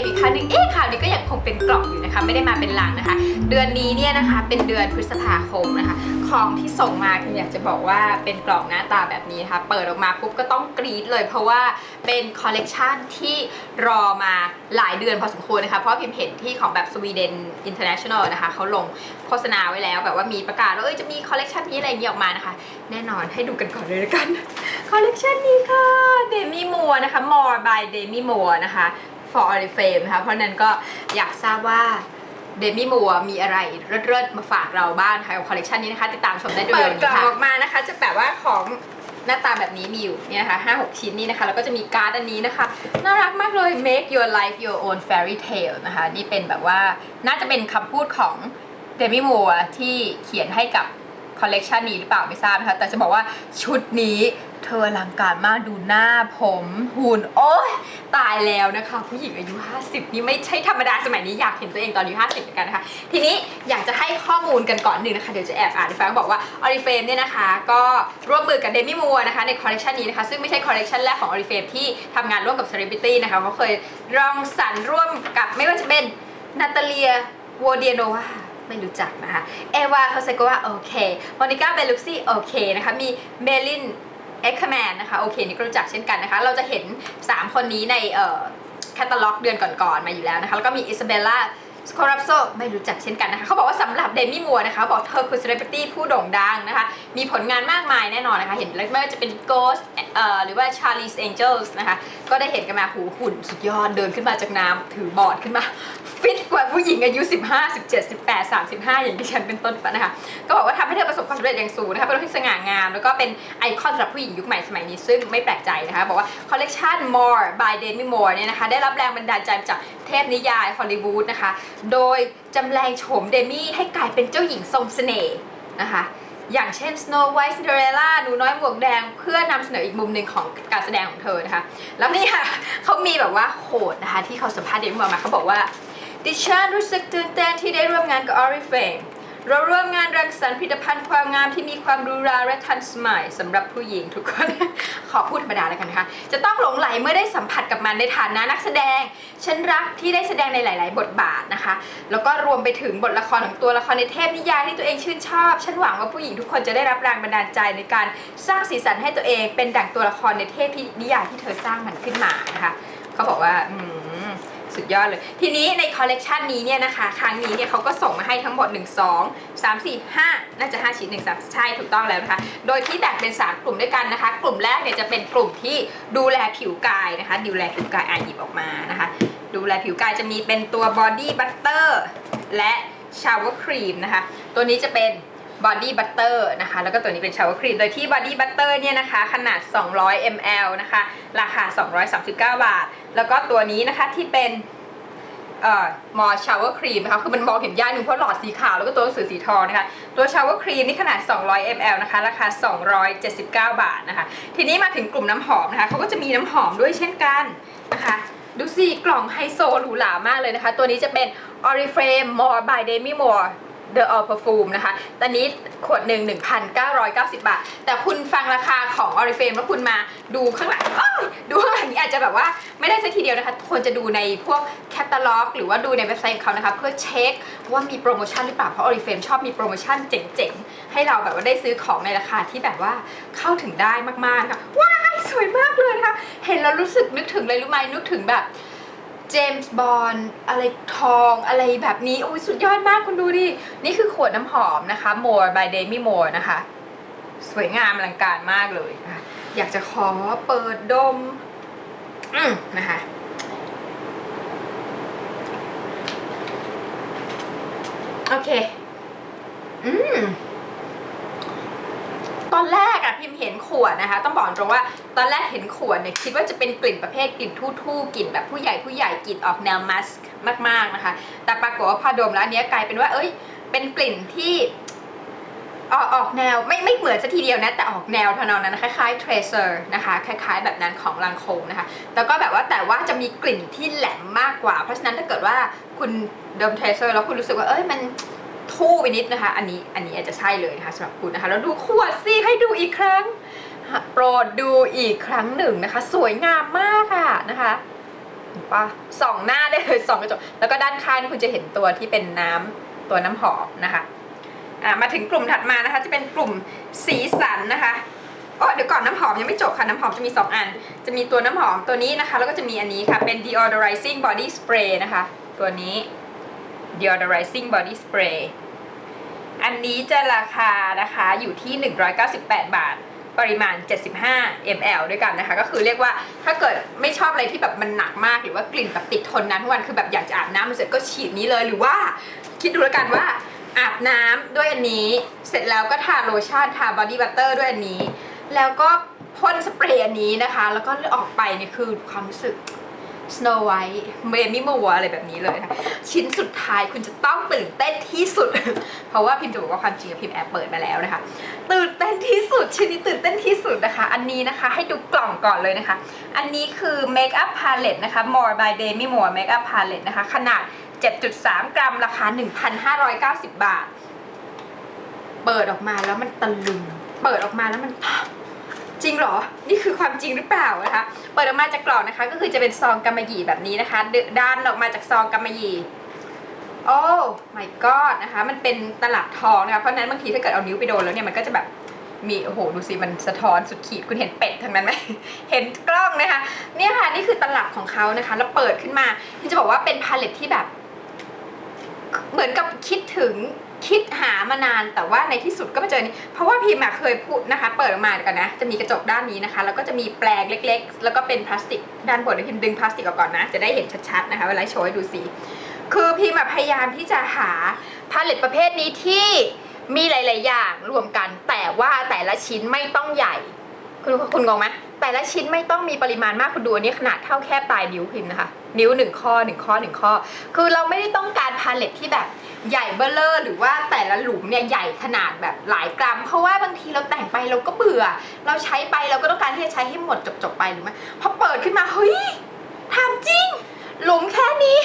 มอีกครั้งหนึ่งเอ๊ะข่าวนี้ก็ยังคงเป็นกล่องอยู่นะคะ ไม่ได้มาเป็นหลังนะคะ เดือนนี้เนี่ยนะคะ เป็นเดือนพฤษภาคมนะคะ ของที่ส่งมาคืออยากจะบอกว่าเป็นกล่องหน้าตาแบบนี้นะคะ เปิดออกมาปุ๊บก็ต้องกรี๊ดเลย เพราะว่าเป็นคอลเลกชันที่รอมาหลายเดือนพอสมควรนะคะ เพราะพิมเห็นที่ของแบบสวีเดนอินเตอร์เนชั่นแนลนะคะเขาลงโฆษณาไว้แล้วแบบว่ามีประกาศว่าเอ้ยจะมีคอลเลกชันนี้อะไรอย่างนี้ออกมานะคะ แน่นอนให้ดูกันก่อนเลยละกันคอลเลกชันนี้ค่ะเดมี่มัวนะคะ More by Demi Moore นะคะ for Oriflame นะคะเพราะนั้นก็อยากทราบว่าเดมี่มัวมีอะไรเลิศๆมาฝากเราบ้างนะคะกับคอลเลกชันนี้นะคะ ติดตามชมได้ด้วยเปิดกล่องออกมานะคะ จะแบบว่าของหน้าตาแบบนี้มีอยู่เนี่ยนะคะห้าหกชิ้นนี้นะคะ แล้วก็จะมีการ์ดอันนี้นะคะ น่ารักมากเลย make your life your own fairy tale นะคะ นี่เป็นแบบว่าน่าจะเป็นคำพูดของเดมี่มัวที่เขียนให้กับ คอลเลกชันนี้หรือเปล่าไม่ทราบนะคะ แต่จะบอกว่าชุดนี้เธออลังการมากดูหน้าผมหุ่น โอ้ยตายแล้วนะคะ ผู้หญิงอายุ 50 นี่ไม่ใช่ธรรมดาสมัยนี้อยากเห็นตัวเองตอนอายุ 50เหมือนกันนะคะ ทีนี้อยากจะให้ข้อมูลกันก่อนหนึ่งนะคะ เดี๋ยวจะแอบอ่านฟังบอกว่า Oriflame เนี่ยนะคะ ก็ร่วมมือกับเดมี่มัวนะคะในคอลเลกชันนี้นะคะ ซึ่งไม่ใช่คอลเลกชันแรกของ Oriflame ที่ทำงานร่วมกับ Celebrity นะคะเขาเคยรองสรรค์ร่วมกับไม่ว่าจะเป็นนาตาเลียวอเดียโนวา ไม่รู้จักนะคะเอวาเขาเซโกว่าโอเคมอนิก้าเบลุซี่โอเคนะคะมีเมลินเอ็กแมนนะคะโอเคนี่ก็รู้จักเช่นกันนะคะ เราจะเห็น 3 คนนี้ในแคตตาล็อกเดือนก่อนๆมาอยู่แล้วนะคะ แล้วก็มีอิซาเบลล่า สโครับโซไม่รู้จักเช่นกันนะคะ เขาบอกว่าสำหรับเดมี่มัวนะคะ บอกเธอคือเซเลบริตี้ผู้โด่งดังนะคะ มีผลงานมากมายแน่นอนนะคะ เห็นไม่ว่าจะเป็น Ghost เอ่อหรือว่า Charlie's Angels นะคะ ก็ได้เห็นกันมาหูหุ่นสุดยอดเดินขึ้นมาจากน้ำถือบอร์ดขึ้นมา ฟิตกว่าผู้หญิงอายุ 15 17 18 35 อย่างที่ฉันเป็นต้นนะคะ ก็บอกว่าทำให้เธอประสบความสำเร็จอย่างสูงนะคะ เป็นคนที่สง่างาม แล้วก็เป็นไอคอนสำหรับผู้หญิงยุคใหม่สมัยนี้ซึ่งไม่แปลกใจนะคะ บอกว่าคอลเลกชัน More by Demi Moore เนี่ยนะคะได้รับแรงบันดาลใจจาก เทพนิยายฮอลลีวูดนะคะ โดยจำแรงโฉมเดมี่ให้กลายเป็นเจ้าหญิงทรงเสน่ห์นะคะ อย่างเช่น Snow White Cinderella หนูน้อยหมวกแดง เพื่อนำเสนออีกมุมหนึ่งของการแสดงของเธอนะคะ แล้วนี่ค่ะเขามีแบบว่าโคดนะคะที่เขาสัมภาษณ์เดมี่มาเขาบอกว่าดิฉันรู้สึกตื่นเต้นที่ได้ร่วมงานกับ Oriflame เเราร่วมงานรังสรรค์ผลิตภัณฑ์ความงามที่มีความหรูราและทันสมัยสำหรับผู้หญิงทุกคน ขอพูดธรรมดาแล้วกันนะคะ จะต้องหลงไหลเมื่อได้สัมผัสกับมันในฐานะนักแสดง ฉันรักที่ได้แสดงในหลาย ๆ บทบาทนะคะ แล้วก็รวมไปถึงบทละครของตัวละครในเทพนิยายที่ตัวเองชื่นชอบ ฉันหวังว่าผู้หญิงทุกคนจะได้รับแรงบันดาลใจในการสร้างสีสันให้ตัวเอง เป็นดั่งตัวละครในเทพนิยายที่เธอสร้างมันขึ้นมานะคะ เขาบอกว่าอืม สุดยอดเลย ทีนี้ในคอลเลกชันนี้เนี่ยนะคะ ครั้งนี้เนี่ยเขาก็ส่งมาให้ทั้งหมด 1 2 3 4 5 น่าจะ 5 ชิ้น1 3ใช่ถูกต้องแล้วนะคะ โดยที่แบ่งเป็น 3 กลุ่มด้วยกันนะคะ กลุ่มแรกเนี่ยจะเป็นกลุ่มที่ดูแลผิวกายนะคะ ดูแลผิวกายอะหยิบออกมานะคะ ดูแลผิวกายจะมีเป็นตัวบอดี้บัตเตอร์และชาวเวอร์ครีมนะคะ ตัวนี้จะเป็น บอดี้บัตเตอร์นะคะ แล้วก็ตัวนี้เป็นชาวเวครีมโดยที่บอดี้บัตเตอร์เนี่ยนะคะ ขนาด 200 ml นะคะ ราคา 239 บาท แล้วก็ตัวนี้นะคะที่เป็นเอ่อมอชาวเวอร์ครีมนะคะ คือมันมองเห็นยากหนึ่งเพราะหลอดสีขาวแล้วก็ตัวหนังสือสีทองนะคะ ตัวชาวเวอร์ครีมนี่ขนาด 200 ml นะคะ ราคา 279 บาทนะคะ ทีนี้มาถึงกลุ่มน้ำหอมนะคะ เขาก็จะมีน้ำหอมด้วยเช่นกันนะคะ ดูสิ กล่องไฮโซหรูหรามากเลยนะคะ ตัวนี้จะเป็น Oriflame More by Demi Moore The All Perfume นะคะตอนนี้ขวดหนึ่ง1,990 บาท แต่คุณฟังราคาของ Oriflame แล้วคุณมาดูข้างหลังดูข้างหลังนี้อาจจะแบบว่าไม่ได้สักทีเดียวนะคะควรจะดูในพวกแคตตาล็อก หรือว่าดูในเว็บไซต์ของเขานะคะ เพื่อเช็คว่ามีโปรโมชั่นหรือเปล่า เพราะ Oriflame ชอบมีโปรโมชั่นเจ๋งๆ ให้เราแบบว่าได้ซื้อของในราคาที่แบบว่าเข้าถึงได้มากๆนะคะว้ายสวยมากเลยนะคะเห็นแล้วรู้สึกนึกถึงเลยรู้ไหมนึกถึงแบบ เจมส์บอนอะไรทองอะไรแบบนี้โอ้ยสุดยอดมากคุณดูดิ นี่คือขวดน้ำหอมนะคะ More by Demi Moore นะคะ สวยงามอลังการมากเลยนะอยากจะขอเปิดดม อืมนะคะโอเค อืม ตอนแรก อะพิมพ์เห็นขวดนะคะ ต้องบอกตรงว่าตอนแรกเห็นขวดเนี่ยคิดว่าจะเป็นกลิ่นประเภทกลิ่นทู่ๆกลิ่นแบบผู้ใหญ่ผู้ใหญ่กลิ่นออกแนวมัสก์มากๆนะคะ แต่ปรากฏว่าพอดมแล้วเนี้ยกลายเป็นว่า เอ้ย เป็นกลิ่นที่ออกออกแนวไม่ไม่เหมือนซะทีเดียวนะ แต่ออกแนวทำนองนั้นนะคล้ายๆ tracer นะคะคล้าย ๆ แบบนั้นของลังโคมนะคะแล้วก็แบบว่าแต่ว่าจะมีกลิ่นที่แหลมมากกว่า เพราะฉะนั้นถ้าเกิดว่าคุณดม tracer แล้วคุณรู้สึกว่าเอ้ยมัน ทู่ไปนิดนะคะ อันนี้อันนี้อาจจะใช่เลยนะคะสำหรับคุณนะคะ แล้วดูขวดสิให้ดูอีกครั้ง โปรดดูอีกครั้งหนึ่งนะคะ สวยงามมากค่ะนะคะเห็นปะส่องหน้าได้เลยส่องกระจกแล้วก็ด้านข้างนี่คุณจะเห็นตัวที่เป็นน้ำตัวน้ำหอมนะคะมาถึงกลุ่มถัดมานะคะ จะเป็นกลุ่มสีสันนะคะโอ้เดี๋ยวก่อนน้ำหอมยังไม่จบค่ะ น้ำหอมจะมี 2 อัน จะมีตัวน้ำหอมตัวนี้นะคะ แล้วก็จะมีอันนี้ค่ะ เป็น deodorizing body spray นะคะ ตัวนี้ deodorizing body spray อันนี้จะราคานะคะอยู่ที่ 198 บาท ปริมาณ 75 ml ด้วยกันนะคะ ก็คือเรียกว่าถ้าเกิดไม่ชอบอะไรที่แบบมันหนักมาก หรือว่ากลิ่นแบบติดทนนานทั้งวันคือแบบอยากจะอาบน้ำเสร็จก็ฉีดนี้เลยหรือว่าคิดดูแล้วกันว่าอาบน้ำด้วยอันนี้เสร็จแล้วก็ทาโลชั่นทาบอดี้บัตเตอร์ด้วยอันนี้ แล้วก็พ่นสเปรย์อันนี้นะคะ แล้วก็ออกไปเนี่ยคือความรู้สึก Snow White เมมี่มัวอะไรแบบนี้เลยนะชิ้นสุดท้ายคุณจะต้องตื่นเต้นที่สุด เพราะว่าพิมจะบอกว่าความจริงพิมแอบเปิดมาแล้วนะคะ ตื่นเต้นที่สุด ชิ้นนี้ตื่นเต้นที่สุดนะคะ อันนี้นะคะให้ดูกล่องก่อนเลยนะคะ อันนี้คือ Makeup Palette นะคะ More by Demi Moore Makeup Palette นะคะ ขนาด 7.3 กรัมราคา 1,590 บาท เปิดออกมาแล้วมันตะลึง เปิดออกมาแล้วมัน จริงเหรอ นี่คือความจริงหรือเปล่านะคะ เปิดออกมาจากกล่องนะคะ ก็คือจะเป็นซองกำมะหยี่แบบนี้นะคะด้านออกมาจากซองกำมะหยี่โอ้ my god นะคะ มันเป็นตลับทองนะคะ เพราะฉะนั้นบางทีถ้าเกิดเอานิ้วไปโดนแล้วเนี่ยมันก็จะแบบมีโอ้โหดูสิมันสะท้อนสุดขีดคุณเห็นเป็ดทั้งนั้นไหมเห็นกล้องนะคะ เนี่ยค่ะนี่คือตลับของเขานะคะ แล้วเปิดขึ้นมาที่จะบอกว่าเป็นพาเลตที่แบบ เหมือนกับคิดถึง คิดหามานานแต่ว่าในที่สุดก็มาเจอนี่เพราะว่าพิมพ์อะเคยพูดนะคะ เปิดออกมาเดี๋ยวกันนะ จะมีกระจกด้านนี้นะคะ แล้วก็จะมีแปลงเล็ก ๆ แล้วก็เป็นพลาสติกด้านบนเดี๋ยวพิมพ์ดึงพลาสติกออกก่อนนะ จะได้เห็นชัดๆนะคะ เวลาโชว์ให้ดูสีคือพิมพ์อะพยายามที่จะหาพาเลตประเภทนี้ที่มีหลาย ๆ อย่างรวมกัน แต่ว่าแต่ละชิ้นไม่ต้องใหญ่ คุณคุณงงไหมแต่ละชิ้นไม่ต้องมีปริมาณมากคุณดูอันนี้ขนาดเท่าแค่ปลายนิ้วพิมพ์นะคะ นิ้วหนึ่งข้อหนึ่งข้อหนึ่งข้อ คือเราไม่ได้ต้องการพาเลตที่แบบใหญ่เบ้อเลอร์หรือว่าแต่ละหลุมเนี่ยใหญ่ขนาดแบบหลายกรัม เพราะว่าบางทีเราแต่งไปเราก็เบื่อ เราใช้ไปเราก็ต้องการที่จะใช้ให้หมดจบๆไปหรือไม่พอเปิดขึ้นมาเฮ้ยถามจริง หลุมแค่นี้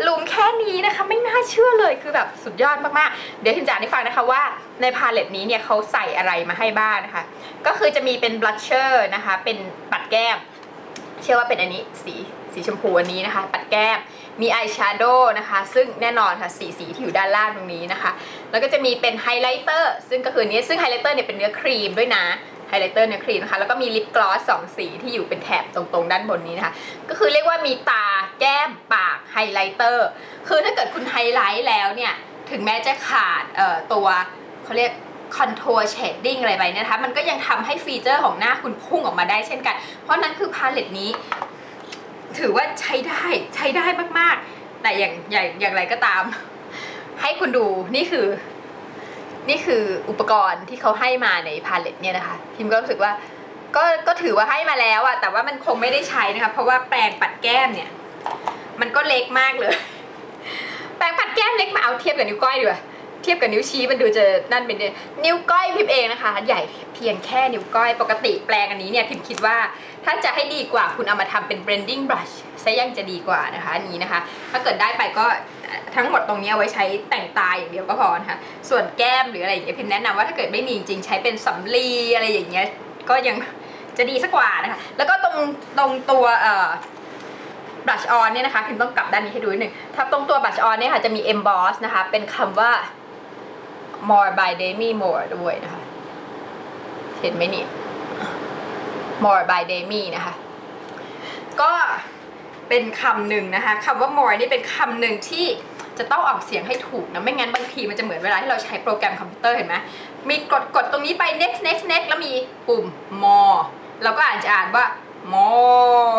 หลุมแค่นี้นะคะ ไม่น่าเชื่อเลยคือแบบสุดยอดมากๆ เดี๋ยวทิมจะอ่านให้ฟังนะคะว่าในพาเลตนี้เนี่ยเขาใส่อะไรมาให้บ้างนะคะ ก็คือจะมีเป็นบลัชเชอร์นะคะ เป็นปัดแก้ม เชื่อว่าเป็นอันนี้สีสีชมพูอันนี้นะคะ ปัดแก้มมีอายแชโดว์นะคะ ซึ่งแน่นอนค่ะสีสีที่อยู่ด้านล่างตรงนี้นะคะ แล้วก็จะมีเป็นไฮไลท์เตอร์ซึ่งก็คือนนี้ซึ่งไฮไลท์เตอร์เนี่ยเป็นเนื้อครีมด้วยนะไฮไลท์เตอร์เนื้อครีมนะคะแล้วก็มีลิปกลอสสองสีที่อยู่เป็นแถบตรงๆ ด้านบนนี้นะคะ ก็คือเรียกว่ามีตา แก้มปากไฮไลท์เตอร์ คือถ้าเกิดคุณไฮไลท์แล้วเนี่ย ถึงแม้จะขาดตัวเขาเรียกคอนทัวร์เชดดิ้งอะไรไปนยนะคะ มันก็ยังทำให้ฟีเจอร์ของหน้าคุณพุ่งออกมาได้เช่นกัน เพราะนั้นคือพาเลตนี้ ถือว่าใช้ได้ใช้ได้มากๆ แต่อย่างอย่างอย่างไรก็ตาม ให้คุณดูนี่คือ นี่คืออุปกรณ์ที่เขาให้มาในพาเลตเนี่ยนะคะ พิมก็รู้สึกว่าก็ก็ถือว่าให้มาแล้วอะแต่ว่ามันคงไม่ได้ใช้นะคะ เพราะว่าแปรงปัดแก้มเนี่ย มันก็เล็กมากเลย แปรงปัดแก้มเล็กมาเอาเทียบกับนิ้วก้อยดีกว่าเทียบกับนิ้วชี้มันดูจะนั่นเป็นเนี่ยนิ้วก้อยพิมพ์เองนะคะ ใหญ่เพียงแค่นิ้วก้อยปกติแปลงอันนี้เนี่ยพิมคิดว่าถ้าจะให้ดีกว่าคุณเอามาทำเป็น blending brush ซะยังจะดีกว่านะคะอันนี้นะคะ ถ้าเกิดได้ไปก็ทั้งหมดตรงนี้เอาไว้ใช้แต่งตาอย่างเดียวก็พอนะคะส่วนแก้มหรืออะไรอย่างเงี้ยพิมแนะนำว่าถ้าเกิดไม่มีจริงใช้เป็นสำลีอะไรอย่างเงี้ยก็ยังจะดีสักกว่านะคะแล้วก็ตรงตรงตัวเอ่อ brush on เนี่ยนะคะพิมต้องกลับด้านนี้ให้ดูนิดหนึ่งถ้าตรงตัว brush on เนี่ยค่ะจะมี emboss นะคะ เป็นคำว่า more by Demi Moore ด้วยนะคะ เห็นไหมนี่ more by Demi นะคะ ก็เป็นคำหนึ่งนะคะคำว่า more นี่เป็นคำหนึ่งที่จะต้องออกเสียงให้ถูกนะ ไม่งั้นบางทีมันจะเหมือนเวลาที่เราใช้โปรแกรมคอมพิวเตอร์เห็นไหมมีกดกดตรงนี้ไป next next next แล้วมีปุ่ม more เราก็อ่านจะอ่านว่า more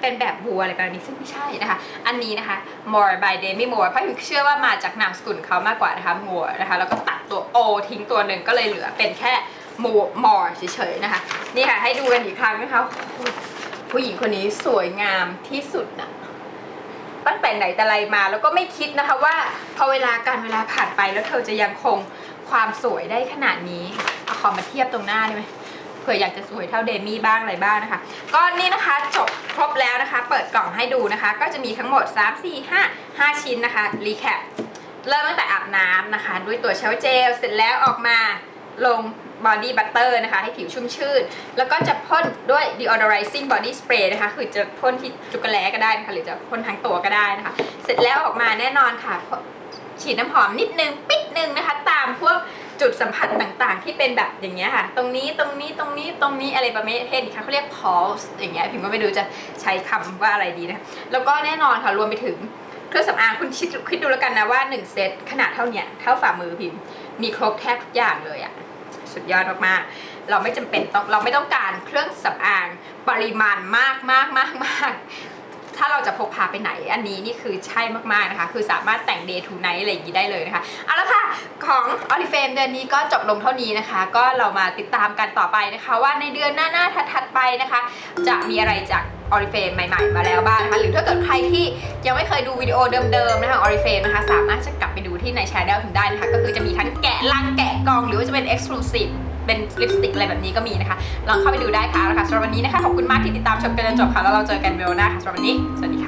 เป็นแบบบัวอะไรกันนี้ซึ่งไม่ใช่นะคะ อันนี้นะคะ more by Demi Moore เพราะผมเชื่อว่ามาจากนามสกุลเขามากกว่านะคะ more นะคะ แล้วก็ตัดตัว o ทิ้งตัวหนึ่งก็เลยเหลือเป็นแค่ more more เฉยๆนะคะ นี่ค่ะ ให้ดูกันอีกครั้งนะคะ ผู้หญิงคนนี้สวยงามที่สุดนะตั้งแต่ไหนแต่ไรมาแล้วก็ไม่คิดนะคะว่าพอเวลาการเวลาผ่านไปแล้วเธอจะยังคงความสวยได้ขนาดนี้เอาขอมาเทียบตรงหน้าได้ไหม ผื่ออยากจะสวยเท่าเดมี่บ้างอะไรบ้างนะคะ ก็นี่นะคะจบครบแล้วนะคะ เปิดกล่องให้ดูนะคะ ก็จะมีทั้งหมด 3 4 5 5 ชิ้นนะคะรีแคปเริ่มตั้งแต่อาบน้ำนะคะ ด้วยตัวเชลเจลเสร็จแล้วออกมาลง body butter นะคะ ให้ผิวชุ่มชื่น แล้วก็จะพ่นด้วย deodorizing body spray นะคะ คือจะพ่นที่จุกแร้ก็ได้นะคะ หรือจะพ่นทั้งตัวก็ได้นะคะ เสร็จแล้วออกมาแน่นอนค่ะ ฉีดน้ำหอมนิดนึง ปิดนึงนะคะ ตามพวก จุดสัมผัสต่างๆ ที่เป็นแบบอย่างเงี้ยค่ะ ตรงนี้ตรงนี้ตรงนี้ตรงนี้อะไรประเภทนี้ค่ะเขาเรียก pulse อย่างเงี้ยพิมก็ไม่รู้จะใช้คำว่าอะไรดีนะแล้วก็แน่นอนค่ะรวมไปถึงเครื่องสำอางคุณคิดคิดดูแล้วกันนะว่า 1 เซตขนาดเท่าเนี้ยเท่าฝ่ามือพิมพ์มีครบแทบทุกอย่างเลยอะสุดยอดมากๆเราไม่จำเป็นต้องเราไม่ต้องการเครื่องสำอางปริมาณมากมากมากมาก ถ้าเราจะพกพาไปไหนอันนี้นี่คือใช่มากๆนะคะ คือสามารถแต่ง day to night อะไรอย่างนี้ได้เลยนะคะเอาละค่ะของ o r i f a m e เดือนนี้ก็จบลงเท่านี้นะคะ ก็เรามาติดตามกันต่อไปนะคะ ว่าในเดือนหน้าๆถัดๆไปนะคะ จะมีอะไรจาก o r i f a m e ใหม่ๆ มาแล้วบ้างนะคะ หรือถ้าเกิดใครที่ยังไม่เคยดูวิดีโอเดิมๆนะคะ o r i f a m e นะคะสามารถจะกลับไปดูที่ในช anel ถึงได้นะคะ ก็คือจะมีทั้งแกะลังแกะกองหรือว่าจะเป็น exclusive เป็นลิปสติกอะไรแบบนี้ก็มีนะคะ ลองเข้าไปดูได้ค่ะแล้วค่ะสำหรับวันนี้นะคะขอบคุณมากที่ติดตามชมกันจนจบค่ะแล้วเราเจอกันเวลหน้าค่ะสำหรับวันนี้สวัสดีค่ะ